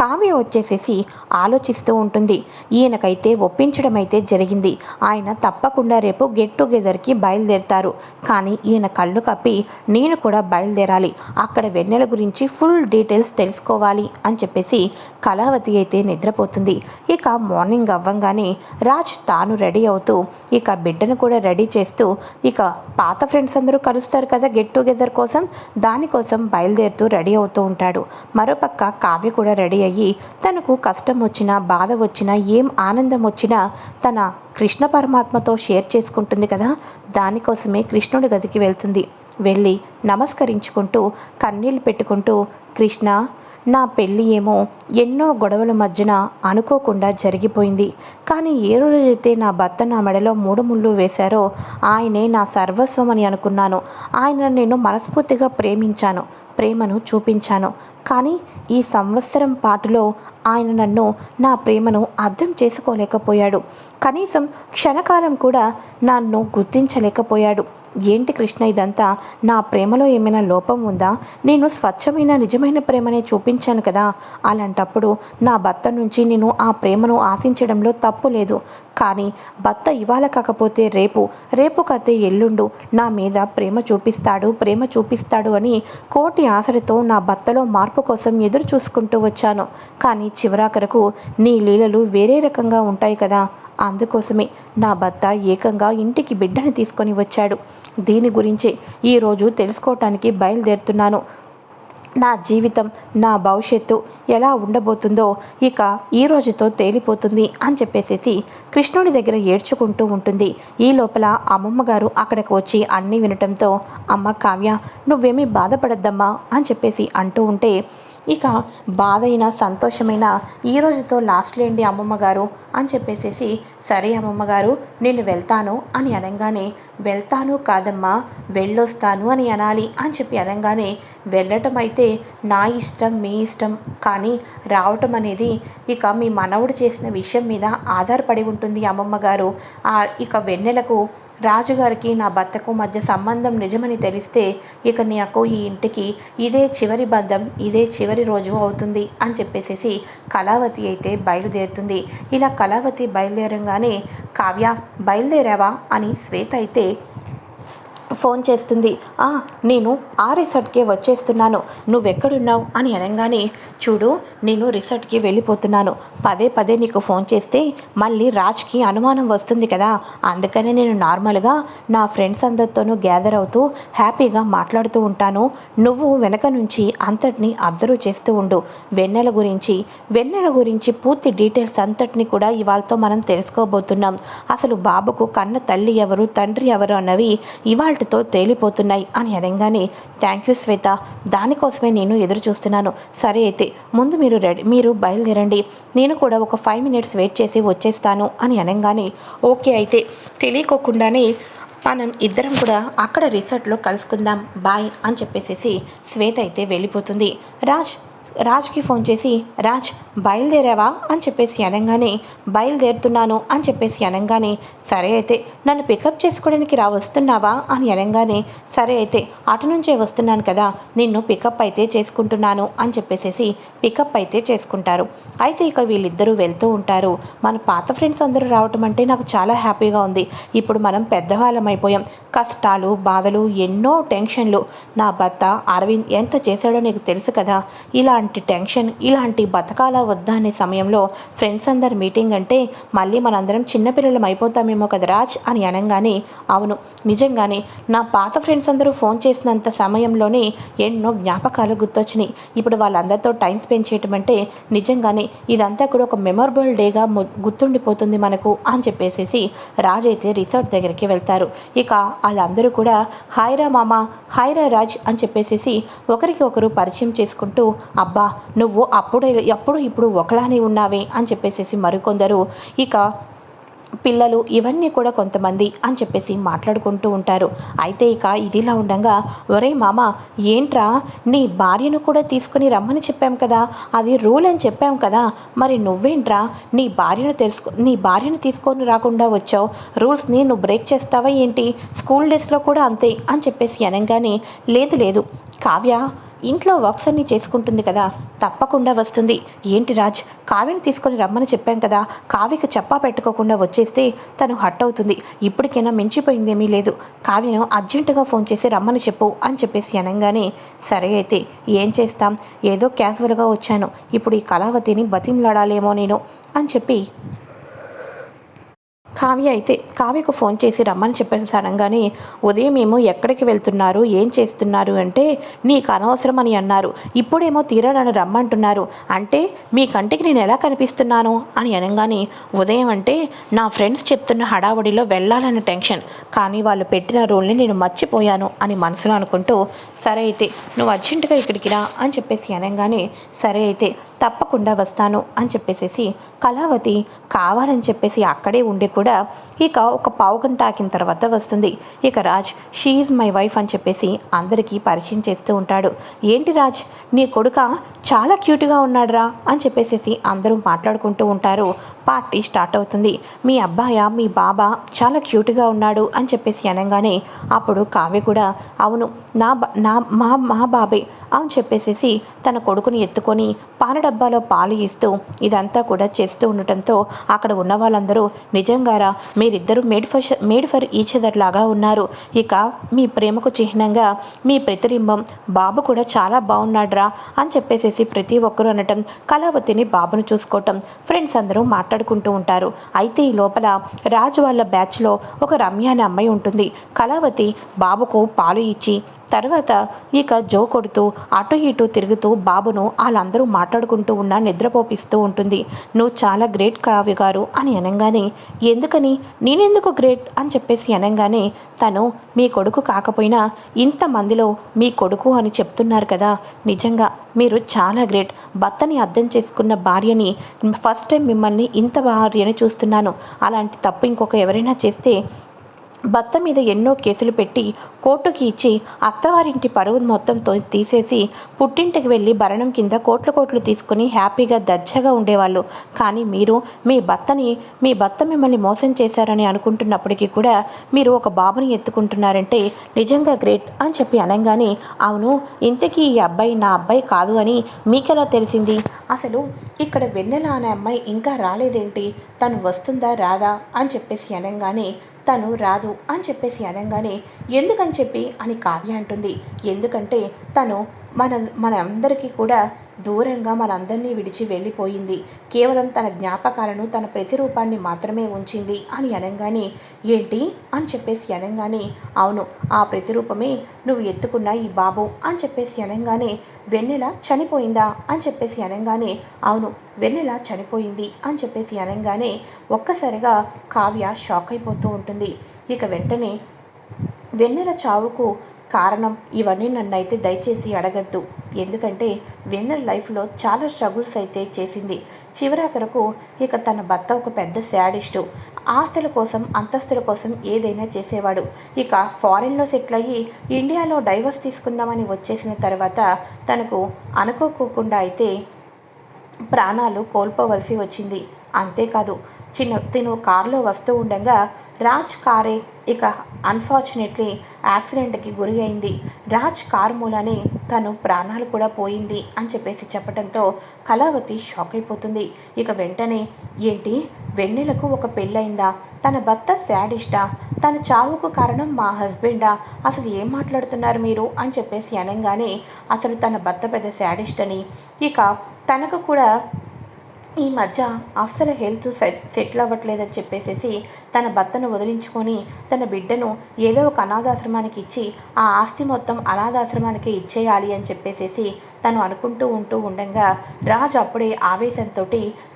కావ్య వచ్చేసేసి ఆలోచిస్తూ ఉంటుంది. ఈయనకైతే ఒప్పించడం అయితే జరిగింది. ఆయన తప్పకుండా రేపు గెట్ టుగెదర్కి బయలుదేరుతారు. కానీ ఈయన కళ్ళు కప్పి నేను కూడా బయలుదేరాలి. అక్కడ వెన్నెల గురించి ఫుల్ డీటెయిల్స్ తెలుసుకోవాలి అని చెప్పేసి కళావతి అయితే నిద్రపోతుంది. ఇక మార్నింగ్ అవ్వంగానే రాజ్ తాను రెడీ అవుతూ ఇక బిడ్డను కూడా రెడీ చేస్తూ ఇక పాత ఫ్రెండ్స్ అందరూ కలుస్తారు కదా గెట్ టుగెదర్ కోసం? దానికోసం బయలుదేరుతూ రెడీ అవుతూ ఉంటాడు. మరోపక్క కావ్య కూడా రెడీ అయ్యి తనకు కష్టం వచ్చినా బాధ వచ్చినా ఏం ఆనందం వచ్చినా తన కృష్ణ పరమాత్మతో షేర్ చేసుకుంటుంది కదా? దానికోసమే కృష్ణుడి గదికి వెళ్తుంది. వెళ్ళి నమస్కరించుకుంటూ కన్నీళ్ళు పెట్టుకుంటూ కృష్ణ నా పెళ్ళి ఏమో ఎన్నో గొడవల మధ్యన అనుకోకుండా జరిగిపోయింది. కానీ ఏ రోజైతే నా భర్త నా మెడలో మూడు ముళ్ళు వేశారో ఆయనే నా సర్వస్వం అని అనుకున్నాను. ఆయన నేను మనస్ఫూర్తిగా ప్రేమించాను. ప్రేమను చూపించాను. కానీ ఈ సంవత్సరం పాటులో ఆయన నన్ను నా ప్రేమను అర్థం చేసుకోలేకపోయాడు. కనీసం క్షణకాలం కూడా నన్ను గుర్తించలేకపోయాడు. ఏంటి కృష్ణ ఇదంతా? నా ప్రేమలో ఏమైనా లోపం ఉందా? నేను స్వచ్ఛమైన నిజమైన ప్రేమనే చూపించాను కదా. అలాంటప్పుడు నా భర్త నుంచి నేను ఆ ప్రేమను ఆశించడంలో తప్పు లేదు. కానీ భర్త ఇవాళ కాకపోతే రేపు రేపు కతే ఎల్లుండు. నా మీద ప్రేమ చూపిస్తాడు ప్రేమ చూపిస్తాడు అని కోటి ఆశలతో నా భర్తలో మార్పు కోసం ఎదురు చూసుకుంటూ వచ్చాను. కానీ చివరాఖరకు నీ లీలలు వేరే రకంగా ఉంటాయి కదా. అందుకోసమే నా భర్త ఏకంగా ఇంటికి బిడ్డను తీసుకొని వచ్చాడు. దీని గురించే ఈరోజు తెలుసుకోవటానికి బయలుదేరుతున్నాను. నా జీవితం నా భవిష్యత్తు ఎలా ఉండబోతుందో ఇక ఈ రోజుతో తేలిపోతుంది అని చెప్పేసేసి కృష్ణుడి దగ్గర ఏడ్చుకుంటూ ఉంటుంది. ఈ లోపల అమ్మమ్మ గారు అక్కడికి వచ్చి అన్నీ వినటంతో అమ్మ కావ్య నువ్వేమీ బాధపడద్దమ్మా అని చెప్పేసి అంటూ ఉంటే ఇక బాధ అయినా సంతోషమైన ఈ రోజుతో లాస్ట్ లేండి అమ్మమ్మ గారు అని చెప్పేసేసి సరే అమ్మమ్మ గారు నేను వెళ్తాను అని అనగానే వెళ్తాను కాదమ్మా వెళ్ళొస్తాను అని అనాలి అని చెప్పి అనగానే వెళ్ళటం అయితే నా ఇష్టం మీ ఇష్టం. కానీ రావటం అనేది ఇక మీ మనవుడు చేసిన విషయం మీద ఆధారపడి ఉంటుంది అమ్మమ్మ గారు. ఆ ఇక వెన్నెలకు రాజుగారికి నా భర్తకు మధ్య సంబంధం నిజమని తెలిస్తే ఇక నాకు ఈ ఇంటికి ఇదే చివరి బంధం ఇదే చివరి రోజు అవుతుంది అని చెప్పేసేసి కళావతి అయితే బయలుదేరుతుంది. ఇలా కళావతి బయలుదేరంగానే కావ్య బయలుదేరావా? అని శ్వేత అయితే ఫోన్ చేస్తుంది. "ఆ, నేను ఆ రిసార్ట్కే వచ్చేస్తున్నాను. నువ్వెక్కడున్నావు? అని అనగానే చూడు నేను రిసార్ట్కి వెళ్ళిపోతున్నాను. పదే పదే నీకు ఫోన్ చేస్తే మళ్ళీ రాజ్కి అనుమానం వస్తుంది కదా. అందుకనే నేను నార్మల్గా నా ఫ్రెండ్స్ అందరితోనూ గ్యాదర్ అవుతూ హ్యాపీగా మాట్లాడుతూ ఉంటాను. నువ్వు వెనక నుంచి అంతటిని అబ్జర్వ్ చేస్తూ ఉండు. వెన్నెల గురించి వెన్నెల గురించి పూర్తి డీటెయిల్స్ అంతటిని కూడా ఇవాళతో మనం తెలుసుకోబోతున్నాం. అసలు బాబుకు కన్న తల్లి ఎవరు తండ్రి ఎవరు అన్నవి ఇవాళ ఇవాళతో తేలిపోతున్నాయి అని అనగానే థ్యాంక్ యూ శ్వేత. దానికోసమే నేను ఎదురు చూస్తున్నాను సరే అయితే ముందు మీరు రెడీ మీరు బయలుదేరండి. నేను కూడా ఒక ఫైవ్ మినిట్స్ వెయిట్ చేసి వచ్చేస్తాను అని అనగానే ఓకే అయితే. తెలియకోకుండానే మనం ఇద్దరం కూడా అక్కడ రిసార్ట్లో కలుసుకుందాం. బాయ్ అని చెప్పేసేసి శ్వేత అయితే వెళ్ళిపోతుంది. రాజ్ రాజ్కి ఫోన్ చేసి రాజ్ బయలుదేరావా? అని చెప్పేసి అనగానే బయలుదేరుతున్నాను అని చెప్పేసి అనగానే సరే అయితే నన్ను పికప్ చేసుకోవడానికి రా వస్తున్నావా? అని అనగానే సరే అయితే అటు నుంచే వస్తున్నాను కదా నిన్ను పికప్ అయితే చేసుకుంటున్నాను అని చెప్పేసేసి పికప్ అయితే చేసుకుంటారు. అయితే ఇక వీళ్ళిద్దరూ వెళ్తూ ఉంటారు. మన పాత ఫ్రెండ్స్ అందరూ రావటం అంటే నాకు చాలా హ్యాపీగా ఉంది. ఇప్పుడు మనం పెద్దవాళ్ళం అయిపోయాం. కష్టాలు బాధలు ఎన్నో టెన్షన్లు. నా భర్త అరవింద్ ఎంత చేశాడో నీకు తెలుసు కదా? ఇలా ఇలాంటి టెన్షన్ ఇలాంటి బతకాల వద్దా అనే సమయంలో ఫ్రెండ్స్ అందరు మీటింగ్ అంటే మళ్ళీ మనందరం చిన్నపిల్లలం అయిపోతామేమో కదా రాజ్ అని అనగానే అవును నిజంగానే నా పాత ఫ్రెండ్స్ అందరూ ఫోన్ చేసినంత సమయంలోనే ఎన్నో జ్ఞాపకాలు గుర్తొచ్చినాయి. ఇప్పుడు వాళ్ళందరితో టైం స్పెండ్ చేయటం అంటే నిజంగానే ఇదంతా కూడా ఒక మెమొరబుల్ డేగా గుర్తుండిపోతుంది మనకు అని చెప్పేసేసి రాజ్ అయితే రిసార్ట్ దగ్గరికి వెళ్తారు. ఇక వాళ్ళందరూ కూడా హాయ్రా మామ హాయ్రా రాజ్ అని చెప్పేసేసి ఒకరికి ఒకరు పరిచయం చేసుకుంటూ అబ్బా నువ్వు అప్పుడు ఎప్పుడు ఇప్పుడు ఒకలానే ఉన్నావే అని చెప్పేసేసి మరికొందరు. ఇక పిల్లలు ఇవన్నీ కూడా కొంతమంది అని చెప్పేసి మాట్లాడుకుంటూ ఉంటారు. అయితే ఇక ఇదిలా ఉండగా ఒరే మామ ఏంట్రా నీ భార్యను కూడా తీసుకుని రమ్మని చెప్పాం కదా అది రూల్ అని చెప్పాం కదా మరి నువ్వేంట్రా నీ భార్యను తెలుసుకో నీ భార్యను తీసుకొని రాకుండా వచ్చావు రూల్స్ని నువ్వు బ్రేక్ చేస్తావా ఏంటి స్కూల్ డేస్లో కూడా అంతే అని చెప్పేసి అనగానే లేదు లేదు కావ్య ఇంట్లో వర్క్స్ అన్నీ చేసుకుంటుంది కదా తప్పకుండా వస్తుంది. ఏంటి రాజ్ కావ్యని తీసుకొని రమ్మని చెప్పాం కదా కావ్యకు చెప్పా పెట్టుకోకుండా వచ్చేస్తే తను హట్ అవుతుంది. ఇప్పటికైనా మించిపోయిందేమీ లేదు. కావ్యను అర్జెంటుగా ఫోన్ చేసి రమ్మని చెప్పు అని చెప్పేసి అనగానే సరే అయితే ఏం చేస్తాం? ఏదో క్యాజువల్గా వచ్చాను. ఇప్పుడు ఈ కళావతిని బతిమలాడాలేమో నేను అని చెప్పి కావ్య అయితే కావ్యకు ఫోన్ చేసి రమ్మని చెప్పేసి అనగానే ఉదయం ఏమో ఎక్కడికి వెళ్తున్నారు? ఏం చేస్తున్నారు? అంటే నీకు అనవసరం అని అన్నారు. ఇప్పుడేమో తీరా నన్ను రమ్మంటున్నారు. అంటే మీ కంటికి నేను ఎలా కనిపిస్తున్నాను? అని అనగానే ఉదయం అంటే నా ఫ్రెండ్స్ చెప్తున్న హడావుడిలో వెళ్ళాలని టెన్షన్. కానీ వాళ్ళు పెట్టిన రూల్ని నేను మర్చిపోయాను అని మనసులో అనుకుంటూ సరే అయితే నువ్వు అర్జెంటుగా ఇక్కడికి రా అని చెప్పేసి అనగానే సరే అయితే తప్పకుండా వస్తాను అని చెప్పేసేసి కళావతి కావాలని చెప్పేసి అక్కడే ఉండి కూడా ఇక ఒక పావు గంట ఆకిన తర్వాత వస్తుంది. ఇక రాజ్ షీఈ్ మై వైఫ్ అని చెప్పేసి అందరికీ పరిచయం చేస్తూ ఉంటాడు. ఏంటి రాజ్ నీ కొడుక చాలా క్యూట్గా ఉన్నాడురా అని చెప్పేసేసి అందరూ మాట్లాడుకుంటూ ఉంటారు. పార్టీ స్టార్ట్ అవుతుంది. మీ అబ్బాయ మీ బాబా చాలా క్యూట్గా ఉన్నాడు అని చెప్పేసి అనగానే అప్పుడు కావ్య కూడా అవును నా నా మా మా బాబే అని చెప్పేసేసి తన కొడుకుని ఎత్తుకొని పాల డబ్బాలో పాలు ఇస్తూ ఇదంతా కూడా చేస్తూ ఉండటంతో అక్కడ ఉన్న వాళ్ళందరూ నిజంగారా మీరిద్దరూ made for made for each other లాగా ఉన్నారు. ఇక మీ ప్రేమకు చిహ్నంగా మీ ప్రతిబింబం బాబు కూడా చాలా బాగున్నాడురా అని చెప్పేసేసి ప్రతి ఒక్కరూ అనటం కళావతిని బాబును చూసుకోవటం ఫ్రెండ్స్ అందరూ మాట్లాడుకుంటూ ఉంటారు. అయితే ఈ లోపల రాజు వాళ్ళ బ్యాచ్లో ఒక రమ్య అనే అమ్మాయి ఉంటుంది. కళావతి బాబుకు పాలు ఇచ్చి తర్వాత ఇక జో కొడుతూ అటు ఇటు తిరుగుతూ బాబును వాళ్ళందరూ మాట్లాడుకుంటూ ఉన్న నిద్రపోపిస్తూ ఉంటుంది. నువ్వు చాలా గ్రేట్ కావ్య గారు అని అనగానే ఎందుకని? నేనెందుకు గ్రేట్? అని చెప్పేసి అనగానే తను మీ కొడుకు కాకపోయినా ఇంతమందిలో మీ కొడుకు అని చెప్తున్నారు కదా! నిజంగా మీరు చాలా గ్రేట్. భర్తని అర్థం చేసుకున్న భార్యని ఫస్ట్ టైం మిమ్మల్ని ఇంత భార్యని చూస్తున్నాను. అలాంటి తప్పు ఇంకొక ఎవరైనా చేస్తే భర్త మీద ఎన్నో కేసులు పెట్టి కోర్టుకి ఇచ్చి అత్తవారింటి పరువు మొత్తంతో తీసేసి పుట్టింటికి వెళ్ళి భరణం కింద కోట్లు కోట్లు తీసుకుని హ్యాపీగా దర్జాగా ఉండేవాళ్ళు. కానీ మీరు మీ భర్తని మీ భర్త మిమ్మల్ని మోసం చేశారని అనుకుంటున్నప్పటికీ కూడా మీరు ఒక బాబుని ఎత్తుకుంటున్నారంటే నిజంగా గ్రేట్ అని చెప్పి అనగానే అవును ఇంతకీ ఈ అబ్బాయి నా అబ్బాయి కాదు అని మీకెలా తెలిసింది? అసలు ఇక్కడ వెన్నెల అనే అమ్మాయి ఇంకా రాలేదేంటి? తను వస్తుందా రాదా? అని చెప్పేసి అనగానే తను రాదు అని చెప్పేసి అనగానే ఎందుకని చెప్పి? అని కావ్య అంటుంది. ఎందుకంటే తను మన మన అందరికీ కూడా దూరంగా మనందరినీ విడిచి వెళ్ళిపోయింది. కేవలం తన జ్ఞాపకాలను తన ప్రతిరూపాన్ని మాత్రమే ఉంచింది అని అనగానే ఏంటి? అని చెప్పేసి అనగానే అవును ఆ ప్రతిరూపమే నువ్వు ఎత్తుకున్న ఈ బాబు అని చెప్పేసి అనగానే వెన్నెల చనిపోయిందా? అని చెప్పేసి అనగానే అవును వెన్నెల చనిపోయింది అని చెప్పేసి అనగానే ఒక్కసారిగా కావ్య షాక్ అయిపోతూ ఉంటుంది. ఇక వెంటనే వెన్నెల చావుకు కారణం ఇవన్నీ నన్ను అయితే దయచేసి అడగద్దు. ఎందుకంటే వెన్నెల లైఫ్లో చాలా స్ట్రగుల్స్ అయితే చేసింది. చివరాఖరకు ఇక తన భర్త ఒక పెద్ద శాడిస్టు. ఆస్తుల కోసం అంతస్తుల కోసం ఏదైనా చేసేవాడు. ఇక ఫారెన్లో సెటిల్ అయ్యి ఇండియాలో డైవర్స్ తీసుకుందామని వచ్చేసిన తర్వాత తనకు అనుకోకోకుండా అయితే ప్రాణాలు కోల్పోవలసి వచ్చింది. అంతేకాదు చిన్న తిను కారులో వస్తూ ఉండగా రాజ్ కారే ఇక అన్ఫార్చునేట్లీ యాక్సిడెంట్కి గురి అయింది రాజ్ కార్ మూలనే తను ప్రాణాలు కూడా పోయింది అని చెప్పేసి చెప్పడంతో కళావతి షాక్ అయిపోతుంది. ఇక వెంటనే ఏంటి? వెన్నెలకు ఒక పెళ్ళయిందా? తన భర్త శాడిస్టా తన చావుకు కారణం మా హస్బెండా అసలు ఏం మాట్లాడుతున్నారు మీరు? అని చెప్పేసి అనగానే అసలు తన భర్త పెద్ద శాడిస్ట్ అని ఇక తనకు కూడా ఈ మధ్య అస్సలు హెల్త్ సెట్ సెటిల్ అవ్వట్లేదని చెప్పేసేసి తన భర్తను వదిలించుకొని తన బిడ్డను ఏదో ఒక అనాథాశ్రమానికి ఇచ్చి ఆ ఆస్తి మొత్తం అనాథాశ్రమానికి ఇచ్చేయాలి అని చెప్పేసేసి తను అనుకుంటూ ఉంటూ ఉండగా రాజ్ అప్పుడే ఆవేశంతో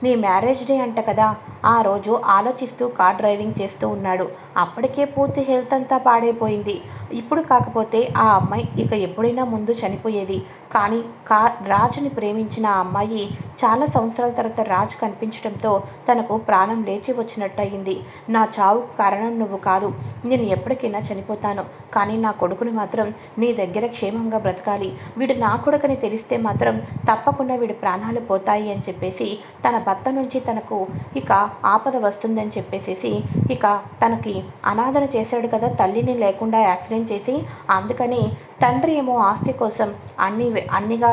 నీ మ్యారేజ్ డే అంట కదా ఆ రోజు ఆలోచిస్తూ కార్ డ్రైవింగ్ చేస్తూ ఉన్నాడు. అప్పటికే పూర్తి హెల్త్ అంతా పాడైపోయింది. ఇప్పుడు కాకపోతే ఆ అమ్మాయి ఇక ఎప్పుడైనా ముందు చనిపోయేది. కానీ కా రాజుని ప్రేమించిన ఆ అమ్మాయి చాలా సంవత్సరాల తర్వాత రాజు కనిపించడంతో తనకు ప్రాణం లేచి వచ్చినట్టు అయింది నా చావుకు కారణం నువ్వు కాదు. నేను ఎప్పటికైనా చనిపోతాను. కానీ నా కొడుకుని మాత్రం నీ దగ్గర క్షేమంగా బ్రతకాలి. వీడు నా కొడుకని తెలిస్తే మాత్రం తప్పకుండా వీడి ప్రాణాలు పోతాయి అని చెప్పేసి తన భర్త నుంచి తనకు ఇక ఆపద వస్తుందని చెప్పేసేసి ఇక తనకి అనాథన చేశాడు కదా తల్లిని లేకుండా యాక్సిడెంట్ చేసి అందుకని తండ్రి ఏమో ఆస్తి కోసం అన్ని అన్నిగా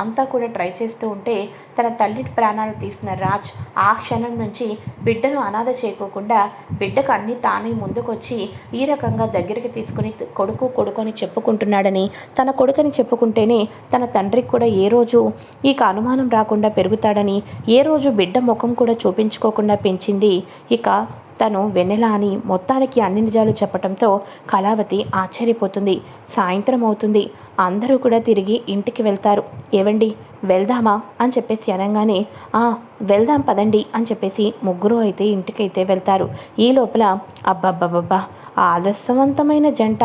అంతా కూడా ట్రై చేస్తూ ఉంటే తన తల్లి ప్రాణాలు తీసిన రాజ్ ఆ క్షణం నుంచి బిడ్డను అనాథ చేయకోకుండా బిడ్డకు అన్ని తానే ముందుకొచ్చి ఈ రకంగా దగ్గరికి తీసుకుని కొడుకు కొడుకు అని చెప్పుకుంటున్నాడని తన కొడుకుని చెప్పుకుంటేనే తన తండ్రికి కూడా ఏ రోజు ఇక అనుమానం రాకుండా పెరుగుతాడని ఏ రోజు బిడ్డ ముఖం కూడా చూపించుకోకుండా పెంచింది ఇక తను వెన్నెల అని మొత్తానికి అన్ని నిజాలు చెప్పటంతో కళావతి ఆశ్చర్యపోతుంది. సాయంత్రం అవుతుంది. అందరూ కూడా తిరిగి ఇంటికి వెళ్తారు. ఏవండి? వెళ్దామా? అని చెప్పేసి అనగానే "ఆ, వెళ్దాం పదండి అని చెప్పేసి ముగ్గురు అయితే ఇంటికైతే వెళ్తారు. ఈ లోపల అబ్బబ్బబ్బబ్బా ఆదర్శవంతమైన జంట.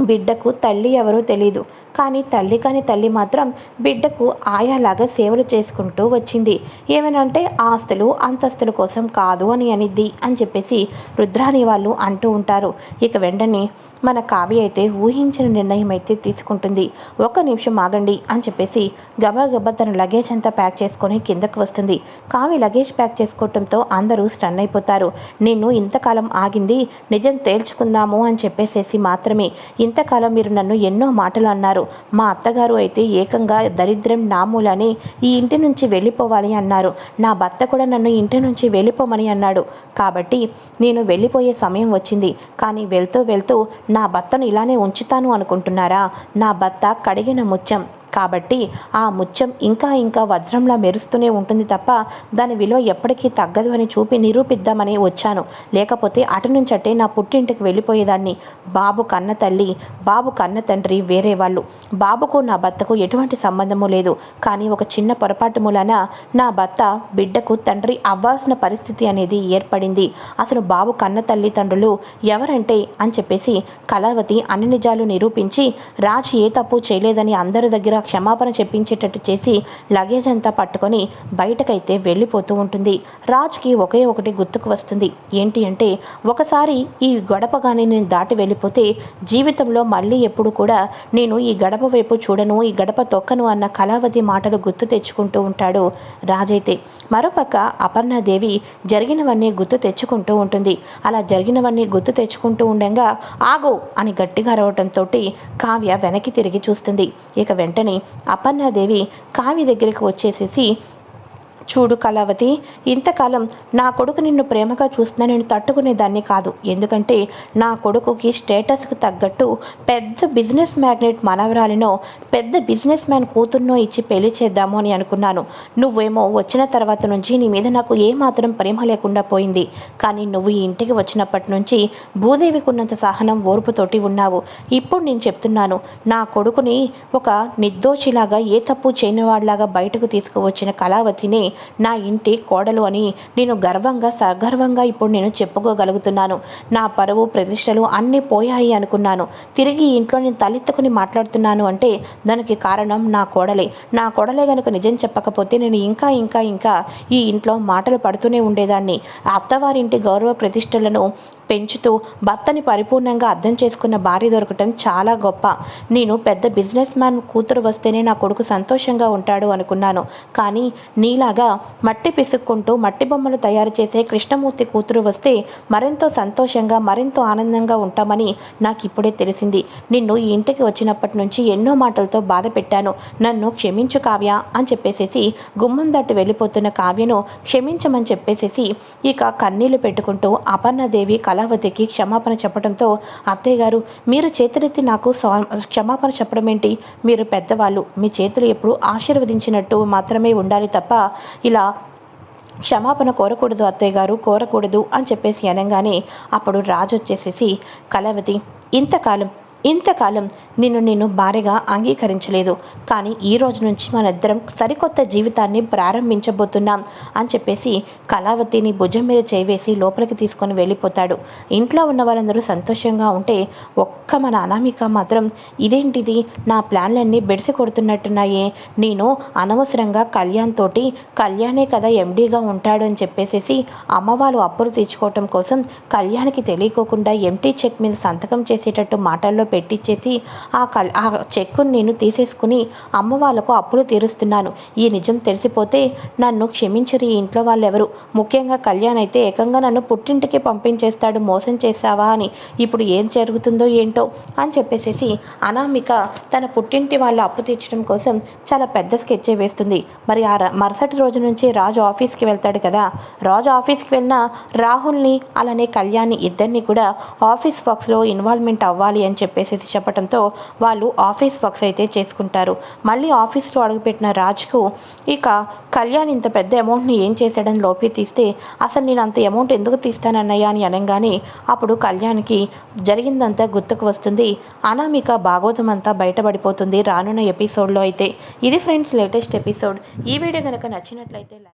బిడ్డకు తల్లి ఎవరో తెలీదు. కానీ తల్లి కాని తల్లి మాత్రం బిడ్డకు ఆయాలాగా సేవలు చేసుకుంటూ వచ్చింది. ఏమనంటే ఆస్తులు అంతస్తుల కోసం కాదు అని అనిద్ది అని చెప్పేసి రుద్రాని వాళ్ళు అంటూ ఉంటారు. ఇక వెంటనే మన కావ్య అయితే ఊహించిన నిర్ణయం అయితే తీసుకుంటుంది. ఒక్క నిమిషం ఆగండి అని చెప్పేసి గబా తన లగేజ్ అంతా ప్యాక్ చేసుకొని కిందకు వస్తుంది. కావ్య లగేజ్ ప్యాక్ చేసుకోవటంతో అందరూ స్టన్ అయిపోతారు. నిన్ను ఇంతకాలం ఆగింది నిజం తేల్చుకుందాము అని చెప్పేసేసి మాత్రమే ఇంతకాలం మీరు నన్ను ఎన్నో మాటలు అన్నారు. మా అత్తగారు అయితే ఏకంగా దరిద్రం నామూలని ఈ ఇంటి నుంచి వెళ్ళిపోవాలి అన్నారు. నా భర్త కూడా నన్ను ఇంటి నుంచి వెళ్ళిపోమని అన్నాడు. కాబట్టి నేను వెళ్ళిపోయే సమయం వచ్చింది. కానీ వెళ్తూ వెళ్తూ నా భర్తను ఇలానే ఉంచుతాను అనుకుంటున్నారా? నా భర్త కడిగిన ముత్యం కాబట్టి ఆ ముత్యం ఇంకా ఇంకా వజ్రంలా మెరుస్తూనే ఉంటుంది తప్ప దాని విలువ ఎప్పటికీ తగ్గదు అని చూపి నిరూపిద్దామని వచ్చాను. లేకపోతే అటు నుంచి అట్టే నా పుట్టింటికి వెళ్ళిపోయేదాన్ని. బాబు కన్న తల్లి బాబు కన్న తండ్రి వేరే వాళ్ళు. బాబుకు నా భర్తకు ఎటువంటి సంబంధము లేదు. కానీ ఒక చిన్న పొరపాటు మూలన నా భర్త బిడ్డకు తండ్రి అవ్వాల్సిన పరిస్థితి అనేది ఏర్పడింది. అసలు బాబు కన్న తల్లిదండ్రులు ఎవరంటే అని చెప్పేసి కళావతి అన్ని నిజాలు నిరూపించి రాజు ఏ తప్పు చేయలేదని అందరి దగ్గర క్షమాపణ చెప్పించేటట్టు చేసి లగేజ్ అంతా పట్టుకొని బయటకైతే వెళ్ళిపోతూ ఉంటుంది. రాజ్కి ఒకే ఒకటి గుర్తుకు వస్తుంది. ఏంటి అంటే ఒకసారి ఈ గడపగానే నేను దాటి వెళ్ళిపోతే జీవితంలో మళ్ళీ ఎప్పుడు కూడా నేను ఈ గడప వైపు చూడను ఈ గడప తొక్కను అన్న కళావతి మాటలు గుర్తు తెచ్చుకుంటూ ఉంటాడు రాజైతే. మరోపక్క అపర్ణాదేవి జరిగినవన్నీ గుర్తు తెచ్చుకుంటూ ఉంటుంది. అలా జరిగినవన్నీ గుర్తు తెచ్చుకుంటూ ఉండగా ఆగో అని గట్టిగా అరవటంతో కావ్య వెనక్కి తిరిగి చూస్తుంది. ఇక వెంటనే అపర్ణాదేవి కావ్య దగ్గరికి వచ్చేసేసి చూడు కళావతి ఇంతకాలం నా కొడుకు నిన్ను ప్రేమగా చూస్తున్నా నేను తట్టుకునేదాన్ని కాదు. ఎందుకంటే నా కొడుకుకి స్టేటస్కి తగ్గట్టు పెద్ద బిజినెస్ మ్యాగ్నెట్ మనవరాలినో పెద్ద బిజినెస్ మ్యాన్ కూతుర్నో ఇచ్చి పెళ్ళి చేద్దాము అని అనుకున్నాను. నువ్వేమో వచ్చిన తర్వాత నుంచి నీ మీద నాకు ఏమాత్రం ప్రేమ లేకుండా పోయింది. కానీ నువ్వు ఈ ఇంటికి వచ్చినప్పటి నుంచి భూదేవికి ఉన్నంత సహనం ఓర్పుతోటి ఉన్నావు. ఇప్పుడు నేను చెప్తున్నాను నా కొడుకుని ఒక నిర్దోషిలాగా ఏ తప్పు చేయనివాడిలాగా బయటకు తీసుకువచ్చిన కళావతిని నా ఇంటి కోడలు అని నేను గర్వంగా సగర్వంగా ఇప్పుడు నేను చెప్పుకోగలుగుతున్నాను. నా పరువు ప్రతిష్టలు అన్నీ పోయాయి అనుకున్నాను. తిరిగి ఇంట్లో నేను తలెత్తుకుని మాట్లాడుతున్నాను అంటే దానికి కారణం నా కోడలే. నా కోడలే గనుక నిజం చెప్పకపోతే నేను ఇంకా ఇంకా ఇంకా ఈ ఇంట్లో మాటలు పడుతూనే ఉండేదాన్ని. అత్తవారింటి గౌరవ ప్రతిష్టలను పెంచుతూ భర్తని పరిపూర్ణంగా అర్థం చేసుకున్న భార్య దొరకటం చాలా గొప్ప. నేను పెద్ద బిజినెస్ మ్యాన్ కూతురు వస్తేనే నా కొడుకు సంతోషంగా ఉంటాడు అనుకున్నాను. కానీ నీలాగా మట్టి పిసుక్కుంటూ మట్టి బొమ్మలు తయారు చేసే కృష్ణమూర్తి కూతురు వస్తే మరెంతో సంతోషంగా మరెంతో ఆనందంగా ఉంటామని నాకు ఇప్పుడే తెలిసింది. నిన్ను ఈ ఇంటికి వచ్చినప్పటి నుంచి ఎన్నో మాటలతో బాధ పెట్టాను. నన్ను క్షమించు కావ్య అని చెప్పేసేసి గుమ్మం దాటి వెళ్ళిపోతున్న కావ్యను క్షమించమని చెప్పేసేసి ఇక కన్నీళ్ళు పెట్టుకుంటూ అపర్ణదేవి కళావతికి క్షమాపణ చెప్పడంతో అత్తయ్య గారు మీరు చేతులెత్తి నాకు క్షమాపణ చెప్పడం ఏంటి మీరు పెద్దవాళ్ళు. మీ చేతులు ఎప్పుడు ఆశీర్వదించినట్టు మాత్రమే ఉండాలి తప్ప ఇలా క్షమాపణ కోరకూడదు అత్తయ్య గారు కోరకూడదు అని చెప్పేసి అనగానే అప్పుడు రాజు వచ్చేసేసి కలవతి ఇంతకాలం ఇంతకాలం నిన్ను నేను భార్యగా అంగీకరించలేదు. కానీ ఈ రోజు నుంచి మన ఇద్దరం సరికొత్త జీవితాన్ని ప్రారంభించబోతున్నాం అని చెప్పేసి కళావతిని భుజం మీద చేవేసి లోపలికి తీసుకొని వెళ్ళిపోతాడు. ఇంట్లో ఉన్న వాళ్ళందరూ సంతోషంగా ఉంటే ఒక్క మన అనామిక మాత్రం ఇదేంటిది? నా ప్లాన్లన్నీ బెడిసి కొడుతున్నట్టున్నాయే నేను అనవసరంగా కళ్యాణ్ తోటి కళ్యాణే కదా ఎండీగా ఉంటాడు అని చెప్పేసేసి అమ్మవాళ్ళు అప్పులు తీర్చుకోవటం కోసం కళ్యాణ్కి తెలియకోకుండా ఎంటీ చెక్ మీద సంతకం చేసేటట్టు మాటల్లో పెట్టించేసి ఆ కల్ ఆ చెక్కును నేను తీసేసుకుని అమ్మ వాళ్ళకు అప్పులు తీరుస్తున్నాను. ఈ నిజం తెలిసిపోతే నన్ను క్షమించరు ఈ ఇంట్లో వాళ్ళెవరు. ముఖ్యంగా కళ్యాణ్ అయితే ఏకంగా నన్ను పుట్టింటికి పంపించేస్తాడు. మోసం చేశావా అని. ఇప్పుడు ఏం జరుగుతుందో ఏంటో అని చెప్పేసేసి అనామిక తన పుట్టింటి వాళ్ళ అప్పు తీర్చడం కోసం చాలా పెద్ద స్కెచ్ వేస్తుంది. మరి ఆ ర- మరుసటి రోజు నుంచి రాజు ఆఫీస్కి వెళ్తాడు కదా. రాజు ఆఫీస్కి వెళ్ళిన రాహుల్ని అలానే కళ్యాణ్ని ఇద్దరిని కూడా ఆఫీస్ వర్క్స్లో ఇన్వాల్వ్మెంట్ అవ్వాలి అని చెప్పేసి చెప్పడంతో వాళ్ళు ఆఫీస్ వర్క్స్ అయితే చేసుకుంటారు. మళ్ళీ ఆఫీస్లో అడుగుపెట్టిన రాజ్కు ఇక కళ్యాణ్ ఇంత పెద్ద అమౌంట్ని ఏం చేశాడని లోపి తీస్తే అసలు నేను అంత అమౌంట్ ఎందుకు తీస్తానన్నయ్యా అని అనగానే అప్పుడు కళ్యాణ్కి జరిగిందంతా గుర్తుకు వస్తుంది. అనామిక భాగవతం అంతా బయటపడిపోతుంది రానున్న ఎపిసోడ్లో అయితే. ఇది ఫ్రెండ్స్ లేటెస్ట్ ఎపిసోడ్. ఈ వీడియో కనుక నచ్చినట్లయితే